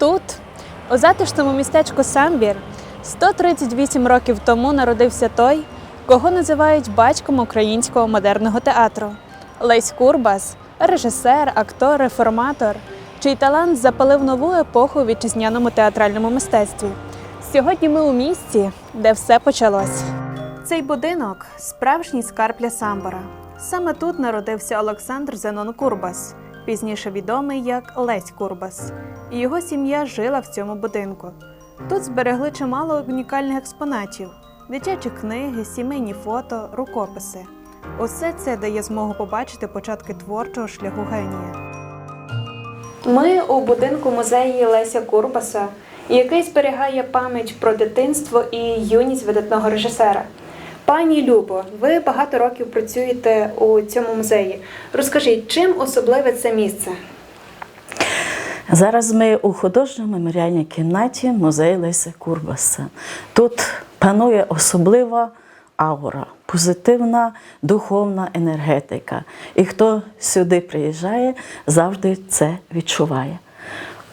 Тут, у затишному містечку Самбір, 138 років тому народився той, кого називають батьком українського модерного театру. Лесь Курбас, режисер, актор, реформатор, чий талант запалив нову епоху у вітчизняному театральному мистецтві. Сьогодні ми у місті, де все почалось. Цей будинок справжній скарб для Самбора. Саме тут народився Олександр Зенон Курбас, пізніше відомий як Лесь Курбас. І його сім'я жила в цьому будинку. Тут зберегли чимало унікальних експонатів: дитячі книги, сімейні фото, рукописи. Усе це дає змогу побачити початки творчого шляху генія. Ми у будинку музеї Леся Курбаса, який зберігає пам'ять про дитинство і юність видатного режисера. Пані Любо, ви багато років працюєте у цьому музеї. Розкажіть, чим особливе це місце? Зараз ми у художньо меморіальній кімнаті музею Леся Курбаса. Тут панує особлива аура, позитивна духовна енергетика. І хто сюди приїжджає, завжди це відчуває.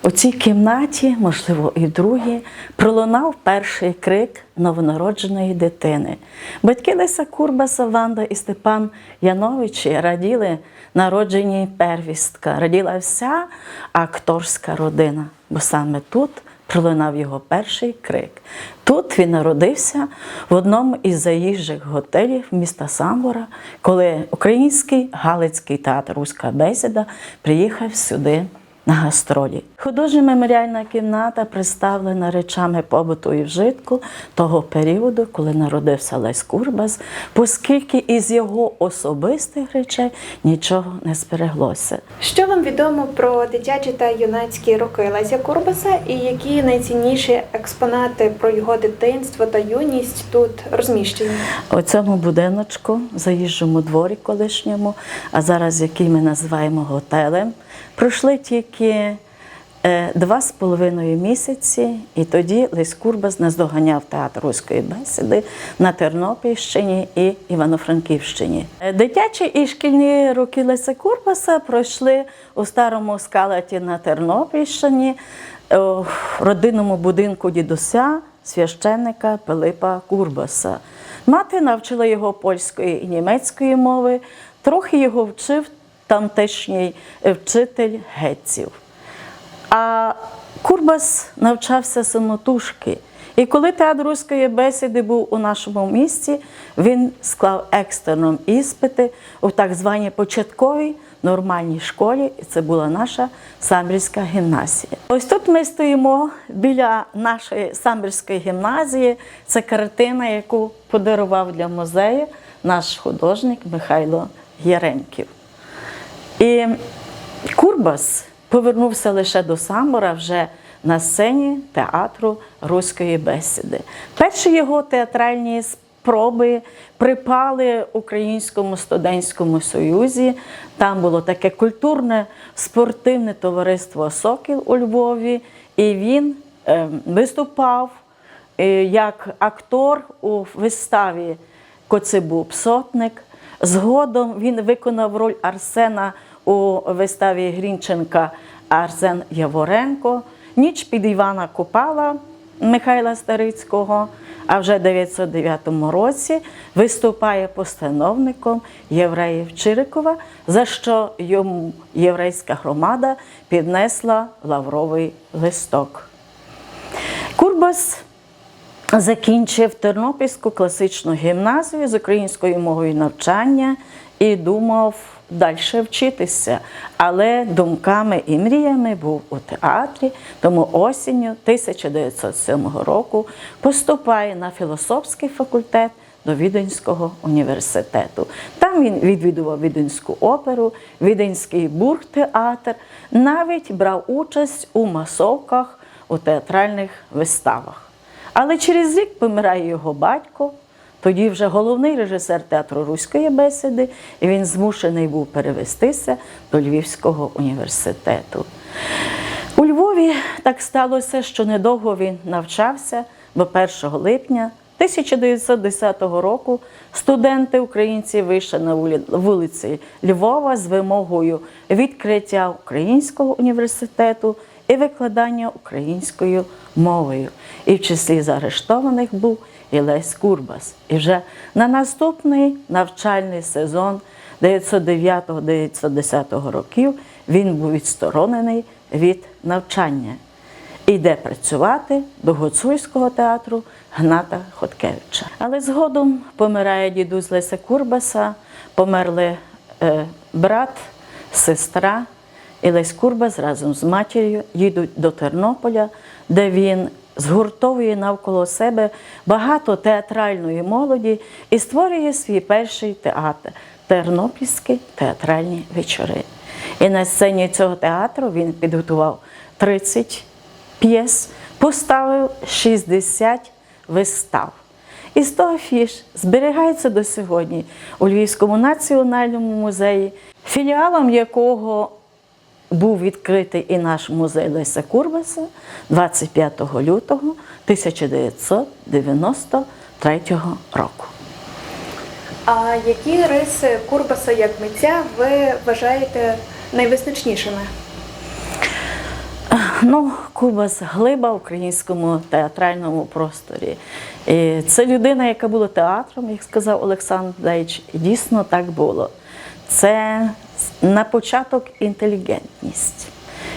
У цій кімнаті, можливо, і в другій, пролунав перший крик новонародженої дитини. Батьки Леся Курбаса, Ванда і Степан Яновичі раділи народженні первістка, раділа вся акторська родина, бо саме тут пролунав його перший крик. Тут він народився в одному із заїжджих готелів міста Самбора, коли український Галицький театр Руська бесіда приїхав сюди на гастролі. Художня меморіальна кімната представлена речами побуту і вжитку того періоду, коли народився Лесь Курбас, оскільки із його особистих речей нічого не збереглося. Що вам відомо про дитячі та юнацькі роки Леся Курбаса і які найцінніші експонати про його дитинство та юність тут розміщені? У цьому будиночку, заїжджому дворі колишньому, а зараз який ми називаємо готелем, пройшли тільки е, два з половиною місяці, і тоді Лесь Курбас наздоганяв театр руської бесіди на Тернопільщині і Івано-Франківщині. Е, Дитячі і шкільні роки Леся Курбаса пройшли у старому скалаті на Тернопільщині, е, в родинному будинку дідуся священника Пилипа Курбаса. Мати навчила його польської і німецької мови, трохи його вчив тамтешній вчитель гетців. А Курбас навчався самотужки. І коли театр руської бесіди був у нашому місті, він склав екстерном іспити у так званій початковій нормальній школі, і це була наша самбірська гімназія. Ось тут ми стоїмо біля нашої самбірської гімназії. Це картина, яку подарував для музею наш художник Михайло Яремків. І Курбас повернувся лише до Самбора вже на сцені театру руської бесіди. Перші його театральні спроби припали Українському студентському союзі. Там було таке культурне спортивне товариство Сокіл у Львові, і він е, виступав е, як актор у виставі Коцебуб Сотник. Згодом він виконав роль Арсена у виставі Грінченка Арсен Яворенко, ніч під Івана Купала Михайла Старицького. А вже в 909 році виступає постановником євреїв Чирикова, за що йому єврейська громада піднесла лавровий листок. Курбас закінчив Тернопільську класичну гімназію з українською мовою навчання і думав далі вчитися. Але думками і мріями був у театрі, тому осінню 1907 року поступає на філософський факультет до Віденського університету. Там він відвідував Віденську оперу, Віденський бургтеатр, навіть брав участь у масовках у театральних виставах. Але через рік помирає його батько, тоді вже головний режисер театру Руської бесіди, і він змушений був перевестися до Львівського університету. У Львові так сталося, що недовго він навчався, бо 1 липня 1910 року студенти українці вийшли на вулиці Львова з вимогою відкриття Українського університету і викладання українською мовою. І в числі заарештованих був і Лесь Курбас. І вже на наступний навчальний сезон 909-910 років він був відсторонений від навчання. І йде працювати до Гуцульського театру Гната Хоткевича. Але згодом помирає дідусь Леся Курбаса, померли е, брат, сестра. І Лесь Курбас разом з матір'ю їдуть до Тернополя, де він згуртовує навколо себе багато театральної молоді і створює свій перший театр Тернопільські театральні вечори. І на сцені цього театру він підготував 30 п'єс, поставив 60 вистав. І з того фіш зберігається до сьогодні у Львівському національному музеї, філіалом якого був відкритий і наш музей Леся Курбаса 25 лютого 1993 року. А які риси Курбаса як митця ви вважаєте найвизначнішими? Ну, Курбас глиба в українському театральному просторі. І це людина, яка була театром, як сказав Олександр Дейч, дійсно так було. Це на початок інтелігентність,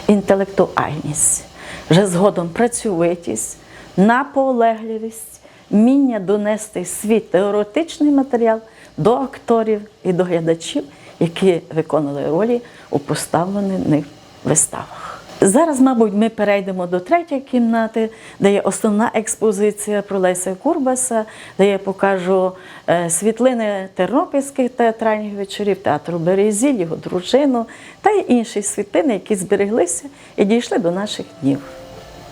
інтелектуальність, вже згодом працьовитість, наполегливість, вміння донести свій теоретичний матеріал до акторів і до глядачів, які виконали ролі у поставлених виставах. Зараз, мабуть, ми перейдемо до третьої кімнати, де є основна експозиція про Леся Курбаса, де я покажу е, світлини тернопільських театральних вечорів, театру Березіль, його дружину та й інші світлини, які збереглися і дійшли до наших днів.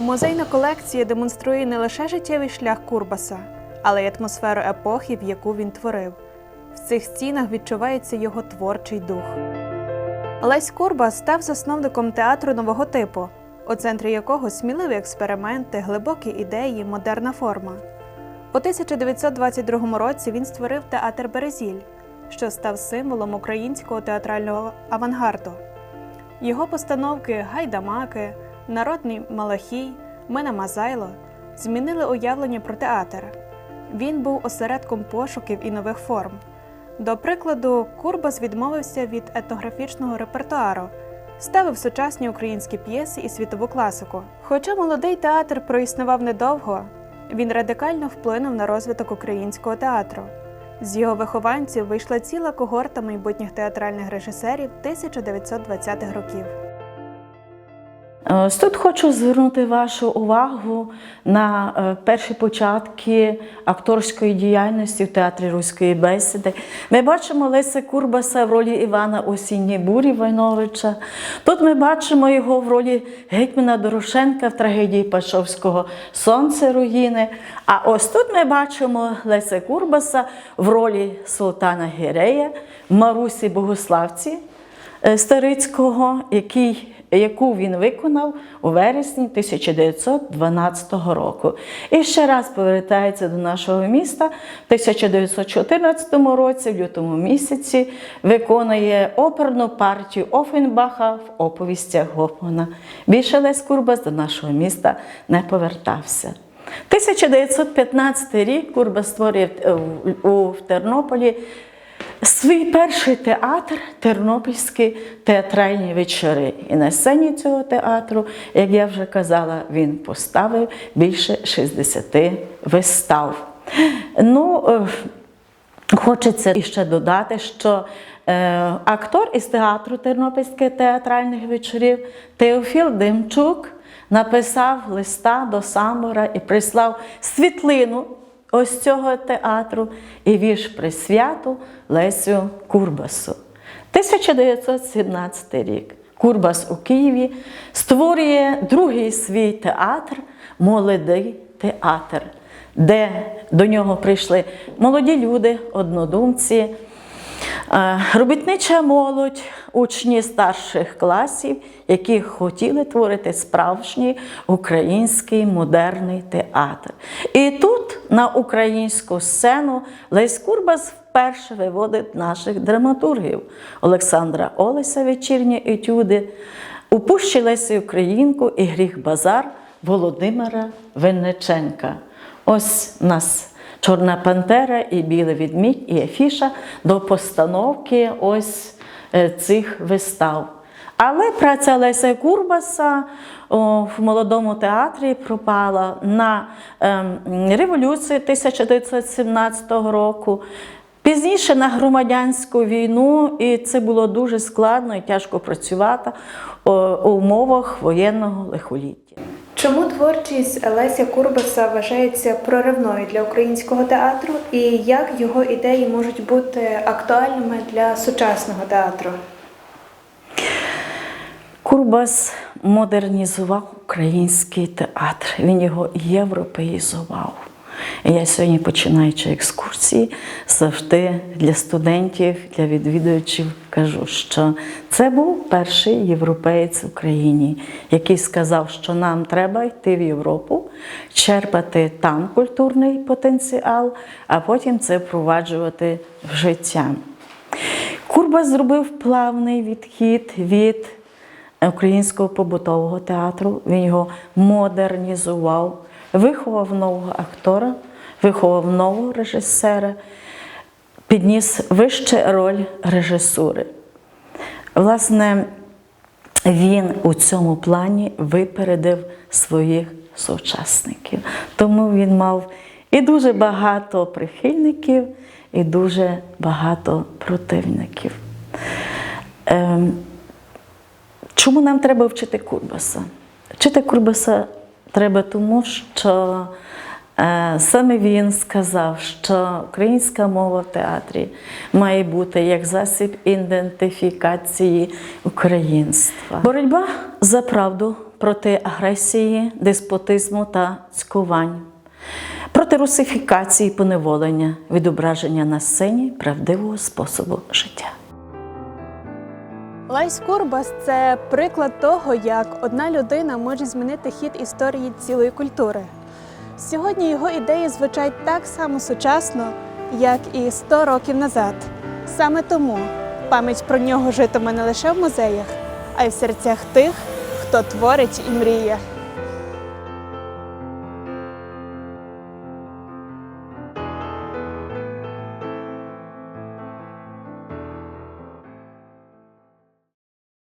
Музейна колекція демонструє не лише життєвий шлях Курбаса, але й атмосферу епохи, в яку він творив. В цих стінах відчувається його творчий дух. Лесь Курбас став засновником театру нового типу, у центрі якого сміливі експерименти, глибокі ідеї, модерна форма. У 1922 році він створив театр Березіль, що став символом українського театрального авангарду. Його постановки Гайдамаки, Народний Малахій, Мина Мазайло змінили уявлення про театр. Він був осередком пошуків і нових форм. До прикладу, Курбас відмовився від етнографічного репертуару, ставив сучасні українські п'єси і світову класику. Хоча молодий театр проіснував недовго, він радикально вплинув на розвиток українського театру. З його вихованців вийшла ціла когорта майбутніх театральних режисерів 1920-х років. Ось тут хочу звернути вашу увагу на е, перші початки акторської діяльності в театрі Руської бесіди. Ми бачимо Леся Курбаса в ролі Івана Осінні Бурі Войновича. Тут ми бачимо його в ролі гетьмана Дорошенка в трагедії Пашовського Сонце руїни. А ось тут ми бачимо Леся Курбаса в ролі Султана Гірея Марусі Богославці е, Старицького, який яку він виконав у вересні 1912 року. І ще раз повертається до нашого міста в 1914 році, в лютому місяці, виконує оперну партію Офенбаха в оповістях Гофмана. Більше Лесь Курбас до нашого міста не повертався. 1915 рік Курбас створює в- у Тернополі Свій перший театр Тернопільські театральні вечори. І на сцені цього театру, як я вже казала, він поставив більше 60 вистав. Ну, е, Хочеться іще додати, що е, актор із театру Тернопільських театральних вечорів Теофіл Демчук написав листа до Самбора і прислав світлину ось цього театру і вірш присвяту Лесю Курбасу. 1917 рік. Курбас у Києві створює другий свій театр Молодий театр, де до нього прийшли молоді люди, однодумці, робітнича молодь, учні старших класів, які хотіли творити справжній український модерний театр. І тут на українську сцену Лесь Курбас вперше виводить наших драматургів Олександра Олеся вечірні етюди, У пущі Лесі Українку і гріх базар Володимира Винниченка. Ось нас Чорна Пантера і Білий відмідь, і Афіша до постановки ось е, цих вистав. Але праця Леся Курбаса в молодому театрі пропала на ем, революцію 1917 року. Пізніше на громадянську війну, і це було дуже складно і тяжко працювати у умовах воєнного лихоліття. Чому творчість Леся Курбаса вважається проривною для українського театру і як його ідеї можуть бути актуальними для сучасного театру? Курбас модернізував український театр, він його європеїзував. Я сьогодні, починаючи екскурсії, завжди для студентів, для відвідувачів кажу, що це був перший європеєць в Україні, який сказав, що нам треба йти в Європу, черпати там культурний потенціал, а потім це впроваджувати в життя. Курбас зробив плавний відхід від українського побутового театру. Він його модернізував, виховав нового актора, виховав нового режисера, підніс вище роль режисури. Власне, він у цьому плані випередив своїх сучасників. Тому він мав і дуже багато прихильників, і дуже багато противників. Ем, Чому нам треба вчити Курбаса? Вчити Курбаса треба тому, що саме він сказав, що українська мова в театрі має бути як засіб ідентифікації українства. Боротьба за правду проти агресії, деспотизму та цькувань, проти русифікації, поневолення, відображення на сцені правдивого способу життя. Лесь Курбас це приклад того, як одна людина може змінити хід історії цілої культури. Сьогодні його ідеї звучать так само сучасно, як і 100 років назад. Саме тому пам'ять про нього житиме не лише в музеях, а й в серцях тих, хто творить і мріє.